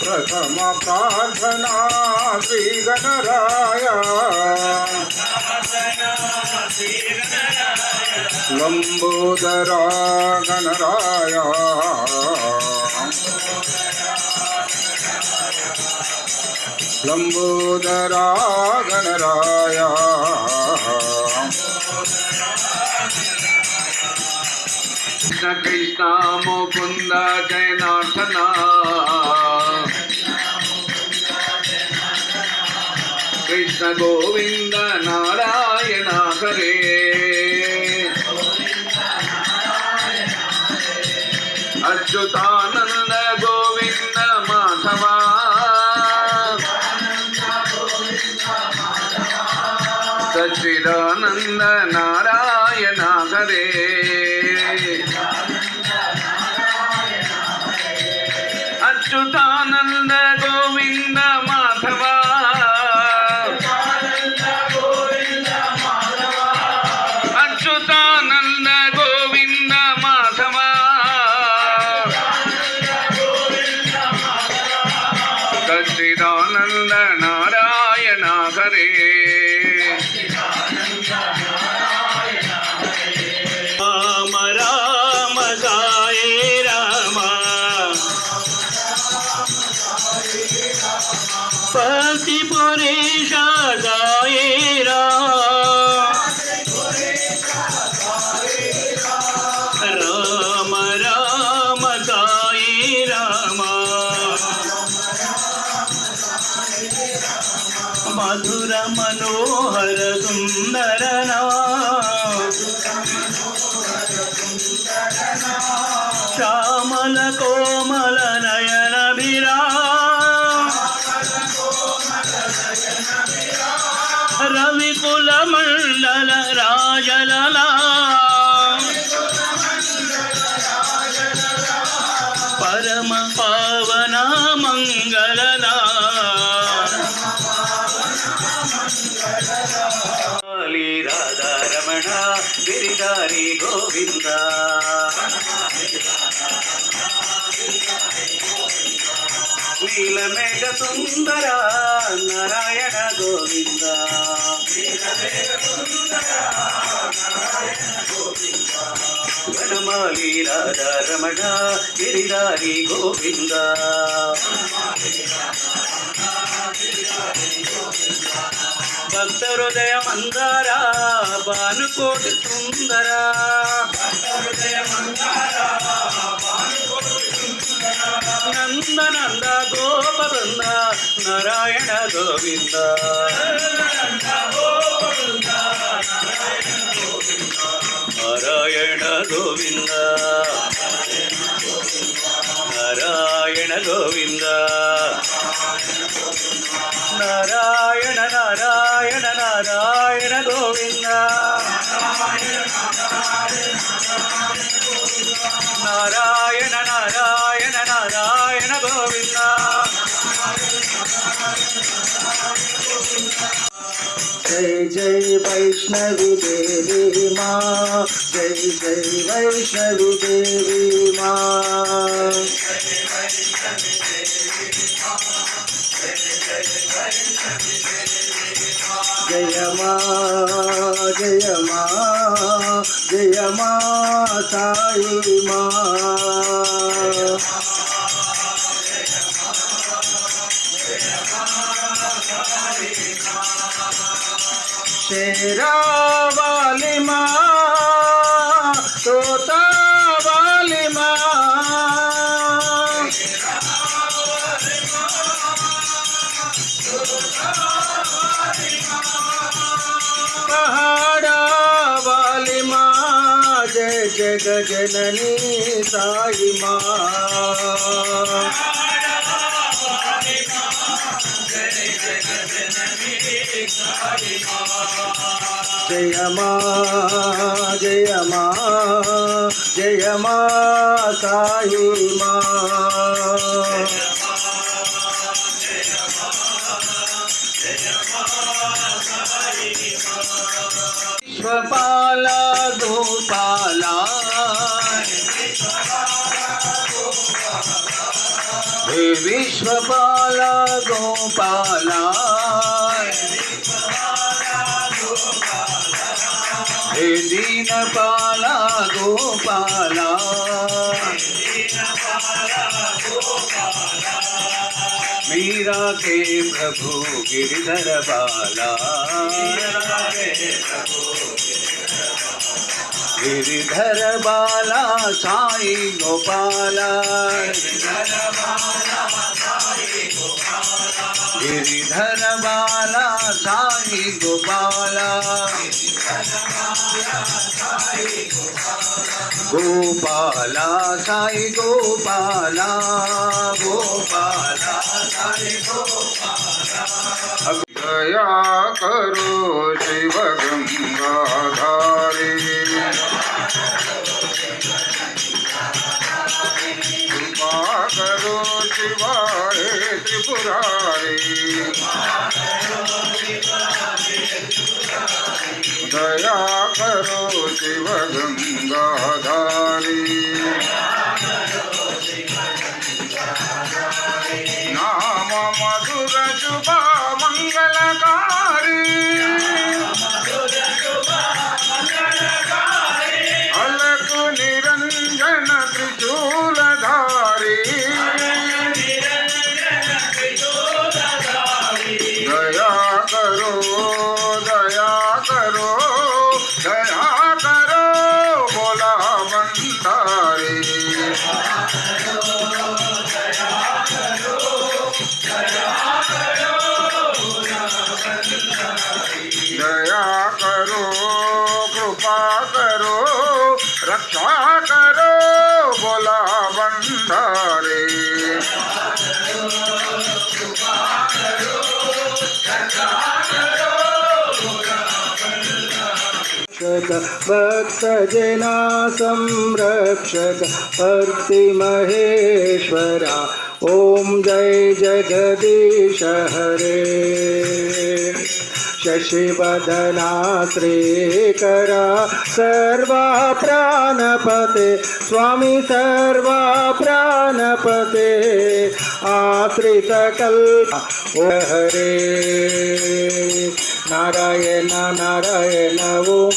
प्रथम प्रार्थना श्री गणराया लंबोदरा गणराया लंबोदरा गणराया కృష్ణ ముకుంద జయనార్దన కృష్ణ గోవింద నారాయణ హరే అచ్యుతా మధుర మనోహర సుందరనా శ్యామల కోమల నయన బిరా రవికుల మండల రాజలలా. పరమ రాధారమణ గిరిధారి గోవింద. నీలమేఘ సుందర నారాయణ గోవింద. వనమాలి రాధారమణ గిరిధారి గోవింద. భక్త హృదయ మందార భానుకోటి సుందర. నందనంద గోప బృంద నారాయణ గోవింద. నారాయణ గోవింద. నారాయణ గోవింద. నారాయణ నారాయణ నారాయణ గోవింద నారాయణ నారాయణ నారాయణ గోవింద जय जय वैष्णवी देवी माँ जय जय वैष्णवी देवी माँ जय माँ जय माँ जय माँ साई माँ शेरा वाली माँ तोता वाली माँ జగజననీ సాయి మా జయ మా జయ మా జయ మా సాయి మా విశ్వపాలా విశ్వపాల గోపాల హే దీనపాల గోపాల मीरा के प्रभु गिरिधर बाला गिरिधर बाला साई गोपाला। गिरिधर बाला साई गोपाला। गोपाला साई गोपाला। गोपाला साई गोपाला दया करो शिव गंगाधारी। दया करो शिव गंगाधारी नाम मधुर शुभ दया करो बोला भंडारी दया करो कृपा करो रक्षा करो बोला बंधारे भक्तजना संरक्षक भक्तिमहेश्वरा ॐ जय जगदीश हरे। शशिवदना श्रीकरा सर्वा प्राणपते स्वामी सर्वा प्राणपते आश्रितकल्प हरे। नारायण नारायण ओ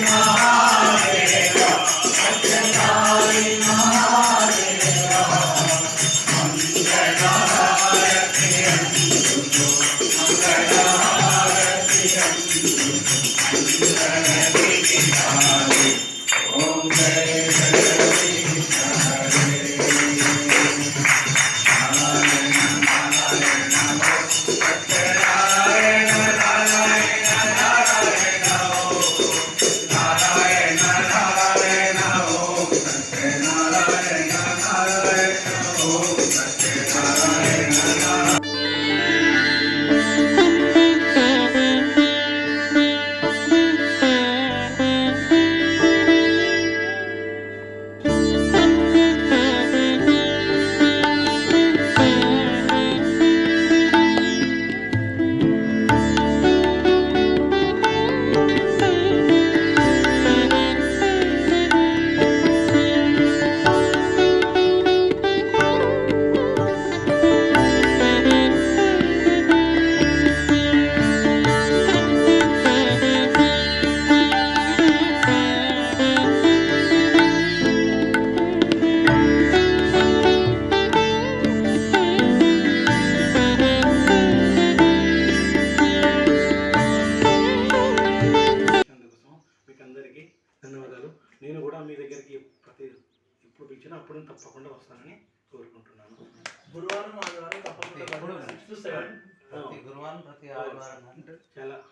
महादेव అప్పుడు తప్పకుండా వస్తానని కోరుకుంటున్నాను. గురువారం ఆదివారం తప్పకుండా ఎప్పుడు? సిక్స్ టు సెవెన్ ప్రతి గురువారం ప్రతి ఆదివారం. అంటే చాలా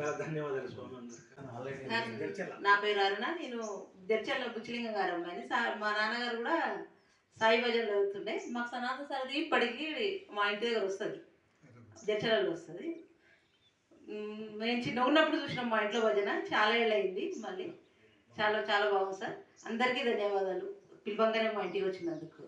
చాలా ధన్యవాదాలు స్వామి. నా పేరు అరుణ నేను దర్చల్లో బుచ్చిలింగ గారు అమ్మాయిని. సా- మా నాన్నగారు కూడా సాయి భజన్ చదువుతుండే. మాకు సనాతన సారథి ఇప్పటికీ మా ఇంటి దగ్గర వస్తుంది. దర్చలలో వస్తుంది. మేము చిన్న ఉన్నప్పుడు చూసినాం మా ఇంట్లో భజన. చాలా ఏళ్ళు అయింది మళ్ళీ. చాలా చాలా బాగుంది సార్. అందరికీ ధన్యవాదాలు. పిలవంగానే మా ఇంటికి వచ్చినందుకు.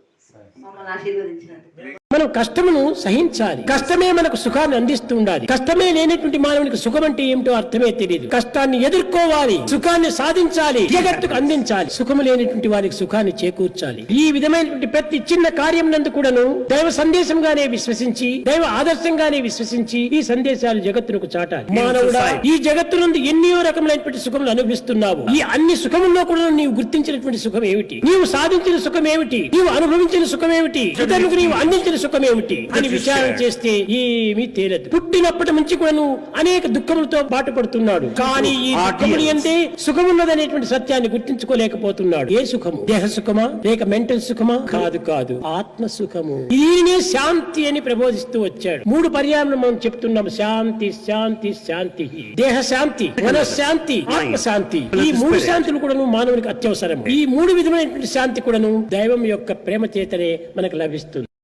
మమ్మల్ని ఆశీర్వదించినందుకు. మనం కష్టమును సహించాలి. కష్టమే మనకు సుఖాన్ని అందిస్తూ ఉండాలి. కష్టమే లేనటువంటి మానవునికి సుఖం అంటే ఏమిటో అర్థమే తెలియదు. కష్టాన్ని ఎదుర్కోవాలి. సుఖాన్ని సాధించాలి. జగత్తుకు అందించాలి. సుఖము లేనటువంటి వారికి సుఖాన్ని చేకూర్చాలి. ఈ విధమైనటువంటి ప్రతి చిన్న కార్యం నందు కూడాను దైవ సందేశంగానే విశ్వసించి దైవ ఆదర్శంగానే విశ్వసించి ఈ సందేశాలు జగత్తునకు చాటాలి. మానవుడా ఈ జగత్తు నుండి ఎన్నో రకములైనటువంటి సుఖములు అనుభవిస్తున్నావు. ఈ అన్ని సుఖముల్లో కూడా నీవు గుర్తించినటువంటి సుఖం ఏమిటి? నీవు సాధించిన సుఖం ఏమిటి? నీవు అనుభవించిన సుఖం ఏమిటి? ఇతరులకు నీవు అందించిన సుఖం ఏమిటి అని విచారం చేస్తే ఏమీ తేలదు. పుట్టినప్పటి నుంచి కూడా నువ్వు అనేక దుఃఖములతో బాటపడుతున్నాడు. కానీ ఈ దుఃఖములు ఎందే సుఖమున్నదనేటువంటి సత్యాన్ని గుర్తించుకోలేకపోతున్నాడు. ఏ సుఖము? దేహ సుఖమా? లేక మెంటల్ సుఖమా? కాదు కాదు. ఆత్మ సుఖము దీనినే శాంతి అని ప్రబోధిస్తూ వచ్చాడు. మూడు పర్యాలను మనం చెప్తున్నాం శాంతి శాంతి శాంతి. దేహ శాంతి మనశ్శాంతి ఆత్మ శాంతి ఈ మూడు శాంతులు కూడాను మానవునికి అత్యవసరం ఈ మూడు విధమైనటువంటి శాంతి కూడాను దైవం యొక్క ప్రేమ చేతనే మనకు లభిస్తుంది.